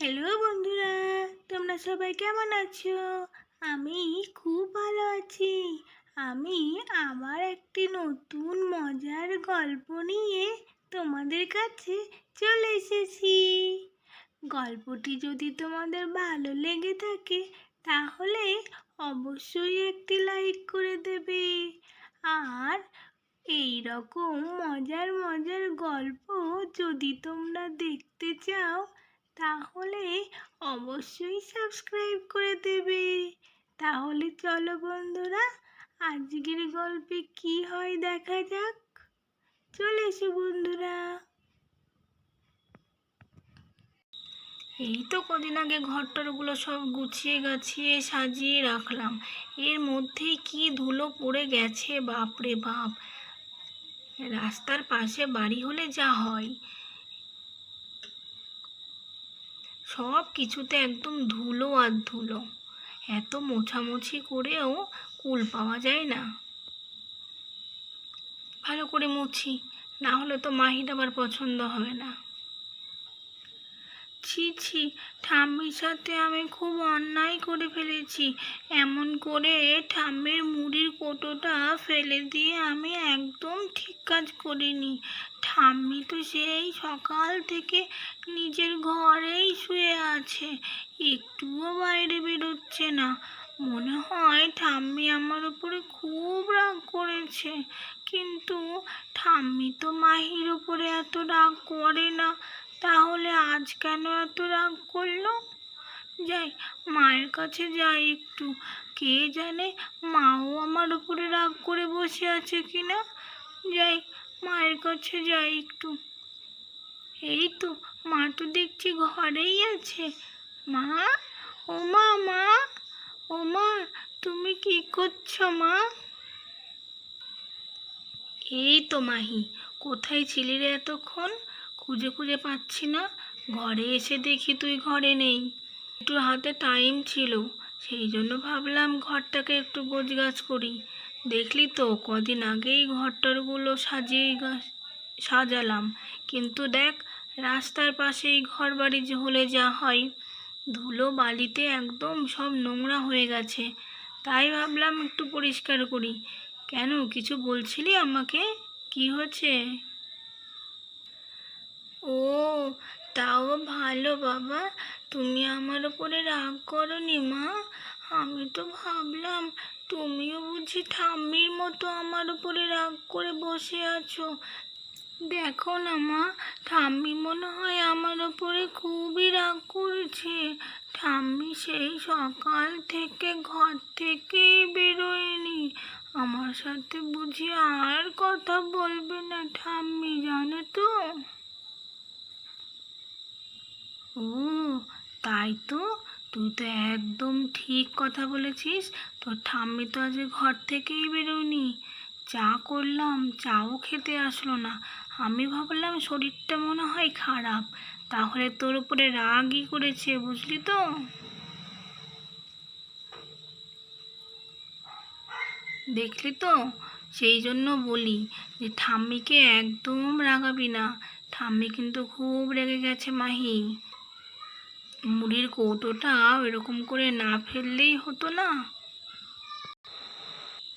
Hello বন্ধুরা, তোমরা সবাই কেমন আছো? আমি খুব ভালো আছি। আমি আবার একটি নতুন মজার গল্প নিয়ে তোমাদের কাছে চলে এসেছি। গল্পটি যদি তোমাদের ভালো লেগে থাকে, তাহলে অবশ্যই একটি লাইক করে দেবে। আর এই রকম মজার মজার গল্প যদি তোমরা দেখতে চাও তাহলে অবশ্যই সাবস্ক্রাইব করে দেবে। তাহলে চলো বন্ধুরা, আজকের গল্পে কি হয় দেখা যাক। চলে এসো বন্ধুরা। এই তো কদিন আগে ঘরটরগুলো সব গুছিয়ে গাছিয়ে সাজিয়ে রাখলাম। এর মধ্যেই কি ধুলো পড়ে গেছে, বাপরে বাপ। রাস্তার পাশে বাড়ি হলে যা হয়। সব কিছুতে একদম ধুলো আর ধুলো। এত মোছামুছি করেও কুল পাওয়া যায় না। ভালো করে মুছি, না হলে তো মাহির আবার পছন্দ হবে না। ছি ছি, ঠাম্মির সাথে আমি খুব অন্যায় করে ফেলেছি। এমন করে ঠাম্মির মুড়ির কোটোটা ফেলে দিয়ে আমি একদম ঠিক কাজ করিনি। ঠাম্মি তো সেই সকাল থেকে নিজের ঘরেই শুয়ে আছে, একটুও বাইরে বেরোচ্ছে না। মনে হয় ঠাম্মি আমার উপরে খুব রাগ করেছে, কিন্তু ঠাম্মি তো মাহির উপরে এত রাগ করে না। তাহলে আজ কেন এত রাগ করল? যাই, মায়ের কাছে যাই একটু। কে জানে মাও আমার উপরে রাগ করে বসে আছে কিনা? যাই, মায়ের কাছে যাই একটু। এই তো, মা তো দেখছি ঘরেই আছে। মা? ও মা মা? ও মা, তুমি কি করছ মা? এই তো মাহি, কোথায় ছিলি রে এতক্ষণ? খুঁজে খুঁজে পাচ্ছি না। ঘরে এসে দেখি তুই ঘরে নেই। একটু হাতে টাইম ছিল, সেই জন্য ভাবলাম ঘরটাকে একটু গোছগাছ করি। দেখলি তো, কদিন আগেই ঘরটরগুলো সাজিয়ে সাজালাম। কিন্তু দেখ, রাস্তার পাশেই ঘর বাড়ি হলে যা হয়, ধুলো বালিতে একদম সব নোংরা হয়ে গেছে। তাই ভাবলাম একটু পরিষ্কার করি। কেন, কিছু বলছিলি আমাকে? কি হয়েছে ও, তাও ভালো বাবা। তুমি আমার উপরে রাগ করনি মা। আমি তো ভাবলাম, তুমিও বুঝি ঠাম্মির মতো আমার উপরে রাগ করে বসে আছো। দেখো না মা, ঠাম্মি মনে হয় আমার ওপরে খুবই রাগ করেছে। ঠাম্মি সেই সকাল থেকে ঘর থেকেই বেরোয়নি। আমার সাথে বুঝি আর কথা বলবে না ঠাম্মি, জানো তো। ও, তাই তো? তুই তো একদম ঠিক কথা বলেছিস। তোর ঠাম্মি তো আজ ঘর থেকেই বেরোনি চা করলাম, চাও খেতে আসলো না। আমি ভাবলাম শরীরটা মনে হয় খারাপ। তাহলে তোর উপরে রাগই করেছে, বুঝলি তো? দেখলি তো? সেই জন্য বলি যে ঠাম্মিকে একদম রাগাবি না। ঠাম্মি কিন্তু খুব রেগে গেছে মাহি। মুড়ির কৌটোটা এরকম করে না ফেললেই হতো না।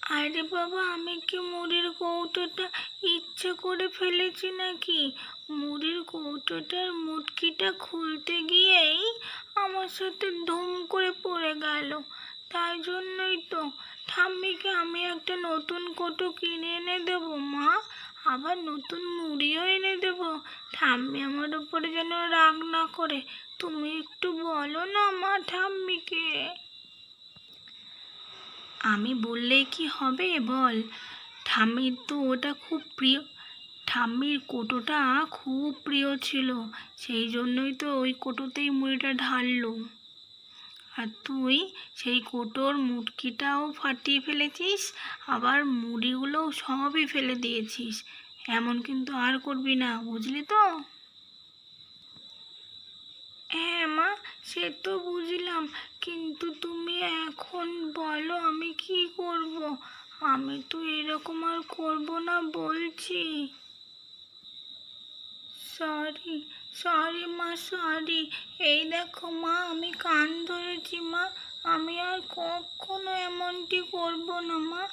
আরে বাবা, আমি কি মুড়ির কৌটোটা ইচ্ছে করে ফেলেছি নাকি? মুড়ির কৌটোটার মুটকিটা খুলতে গিয়েই আমার সাথে ধুম করে পড়ে গেল। তাই জন্যই তো। ঠাম্মিকে আমি একটা নতুন কৌটো কিনে এনে দেবো, মা। আবার নতুন মুড়িও এনে দেবো। ঠাম্মি আমার উপরে যেন রাগ না করে। তুমি একটু বলো না, মা ঠাম্মিকে। আমি বললেই কি হবে বল? ঠাম্মির তো ওটা খুব প্রিয়। ঠাম্মির কোটোটা খুব প্রিয় ছিল। সেই জন্যই তো ওই কোটোতেই মুড়িটা ঢাললো। আর তুই সেই কোটোর মুটকিটাও ফাটিয়ে ফেলেছিস, আবার মুড়িগুলোও সবই ফেলে দিয়েছিস। এমন কিন্তু আর করবি না, বুঝলি তো? হ্যাঁ মা, সে তো বুঝলাম। কিন্তু তুমি এখন বলো আমি কি করব? আমি তো এরকম আর করব না, বলছি। সরি সরি মা সরি এই দেখো মা, আমি কান ধরেছি মা। আমি আর কখনো এমনটি করব না মা।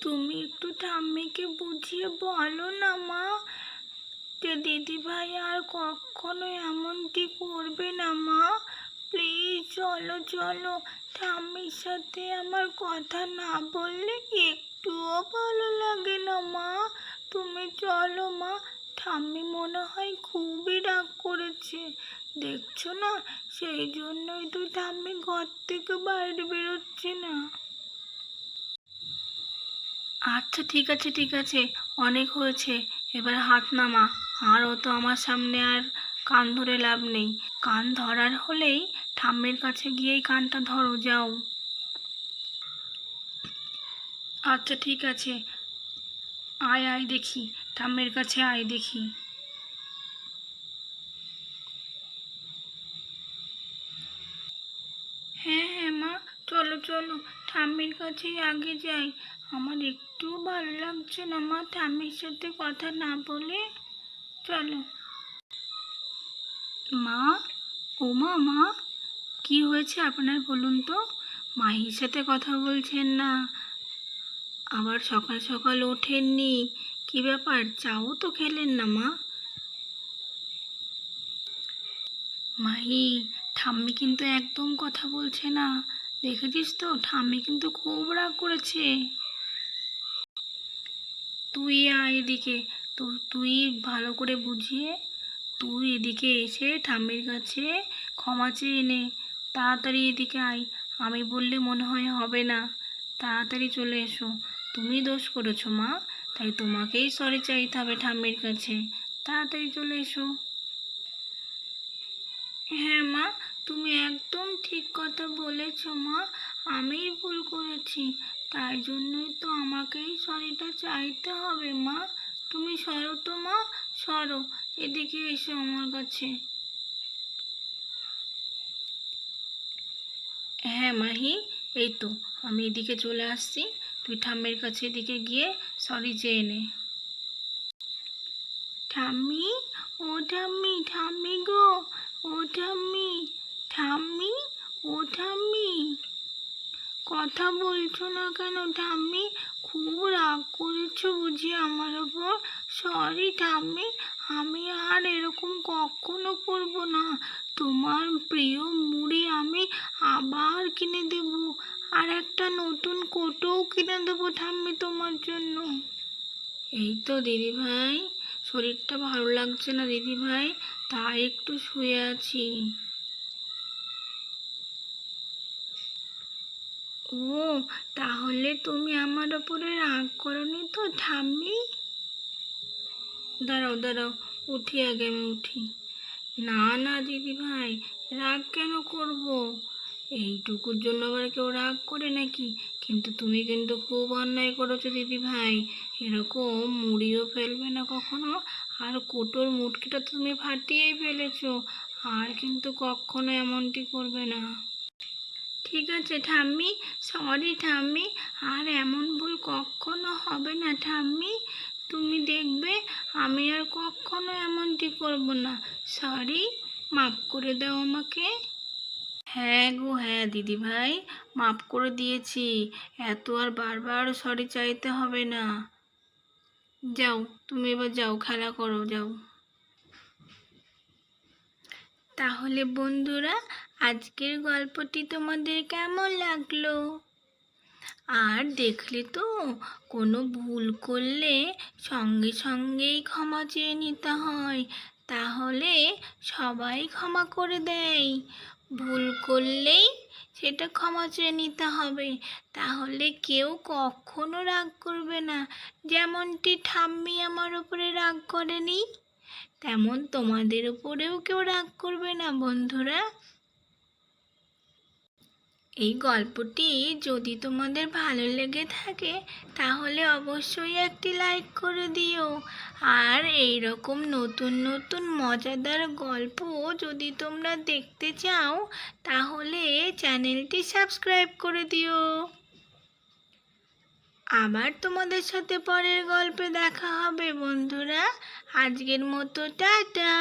তুমি একটু ঠাম্মিকে বুঝিয়ে বলো না মা। যে দিদিভাই আর কখনো এমনটি করবে না, মা। প্লিজ, চলো চলো। ঠাম্মির সাথে আমার কথা না বললে একটুও ভালো লাগে না, মা। তুমি চলো, মা। ঠাম্মি মনে হয় খুবই রাগ করেছে। দেখছ না? সেই জন্যই তো ঠাম্মি ঘর থেকে বাইরে বেরোচ্ছে না। আচ্ছা ঠিক আছে ঠিক আছে। অনেক হয়েছে। এবার হাত নামা। আরও তো আমার সামনে আর কান ধরে লাভ নেই। কান ধরার হলেই ঠাম্মের কাছে গিয়েই কানটা ধরো, যাও। আচ্ছা ঠিক আছে। আয় আয় দেখি। ঠাম্মির কাছে আয় দেখি। হ্যাঁ হ্যাঁ মা, চলো চলো। ঠাম্মির কাছেই আগে যাই। আমার একটু ভালো লাগছে না মা। ঠাম্মির সাথে কথা না বলে চলো। মা, ও মা মা, কি হয়েছে আপনার বলুন তো? মাহির সাথে কথা বলছেন না। আবার সকাল সকাল ওঠেননি। কি ব্যাপার? চাও তো খেলেন না, মা। মাহি, ঠাম্মি কিন্তু একদম কথা বলছে না। দেখেছিস তো? ঠাম্মি কিন্তু খুব রাগ করেছে। তুই আয় এদিকে। তো তুই ভালো করে বুঝিয়ে তুই এদিকে এসে ঠাম্মির কাছে ক্ষমা চেয়ে নে। তাড়াতাড়ি এদিকে আয়। আমি বললে মনে হয় হবে না। তাড়াতাড়ি চলে এসো। তুমি দোষ করেছ মা। তাই তোমাকেই সরি চাইতে হবে ঠাম্মির কাছে। তাড়াতাড়ি চলে এসো। হ্যাঁ মা, তুমি একদম ঠিক কথা বলেছ মা। আমিই ভুল করেছি। তাই জন্যই তো আমাকেই সরিটা চাইতে হবে মা। তুমি সরো তো মা, সরো। এদিকে এসো আমার কাছে। হ্যাঁ মাহি, এই তো, আমি এদিকে চলে আসছি। তুই ঠাম্মির কাছে এদিকে গিয়ে সরি চেয়ে নে। ঠাম্মি, ও ঠাম্মি ঠাম্মি গো, ও ঠাম্মি ঠাম্মি, ও ঠাম্মি। কথা বলছো না কেন ঠাম্মি? খুব রাগ করেছ বুঝি আমার ওপর সরি ঠাম্মি, আমি আর এরকম কখনো করব না। তোমার প্রিয় মুড়ি আমি আবার কিনে দেব। আর একটা নতুন কোটোও কিনে দেবো ঠাম্মি তোমার জন্য। এই তো দিদি ভাই, শরীরটা ভালো লাগছে না দিদি ভাই, তাই একটু শুয়ে আছি। ও, তাহলে তুমি আমার ওপরে রাগ করনি তো, ঠাম্মি? দাঁড়াও দাঁড়াও, উঠি আগে আমি উঠি। না না, দিদি ভাই, রাগ কেন করব? এইটুকুর জন্য আবার কেউ রাগ করে নাকি? কিন্তু তুমি কিন্তু খুব অন্যায় করেছ, দিদি ভাই। এরকম মুড়িও ফেলবে না কখনো, আর কোটোর মুটকিটা তুমি ফাটিয়েই ফেলেছো, আর কিন্তু কখনো এমনটি করবে না। ঠিক আছে ঠাম্মি। সরি ঠাম্মি। আর এমন ভুল কখনো হবে না ঠাম্মি। তুমি দেখবে আমি আর কখনো এমনটি করব না। সরি মাফ করে দাও আমাকে। হ্যাঁ গো হ্যাঁ দিদি ভাই মাফ করে দিয়েছি। এত আর বারবার সরি চাইতে হবে না। যাও তুমি এবার যাও খেলা করো যাও। তাহলে বন্ধুরা আজকের গল্পটি তোমাদের কেমন লাগল? আর দেখলে তো কোনো ভুল করলে সঙ্গে সঙ্গেই ক্ষমা চেয়ে নিতে হয়। তাহলে সবাই ক্ষমা করে দেয়। ভুল করলেই সেটা ক্ষমা চেয়ে নিতে হবে। তাহলে কেউ কখনো রাগ করবে না। যেমনটি ঠাম্মি আমার উপরে রাগ করেনি, তেমন তোমাদের উপরেও কেউ রাগ করবে না, বন্ধুরা। এই গল্পটি যদি তোমাদের ভালো লেগে থাকে, তাহলে অবশ্যই একটি লাইক করে দিও। আর এই রকম নতুন নতুন মজাদার গল্প যদি তোমরা দেখতে চাও, তাহলে চ্যানেলটি সাবস্ক্রাইব করে দিও। আবার তোমাদের সাথে পরের গল্পে দেখা হবে, বন্ধুরা। আজকের মতো টাটা।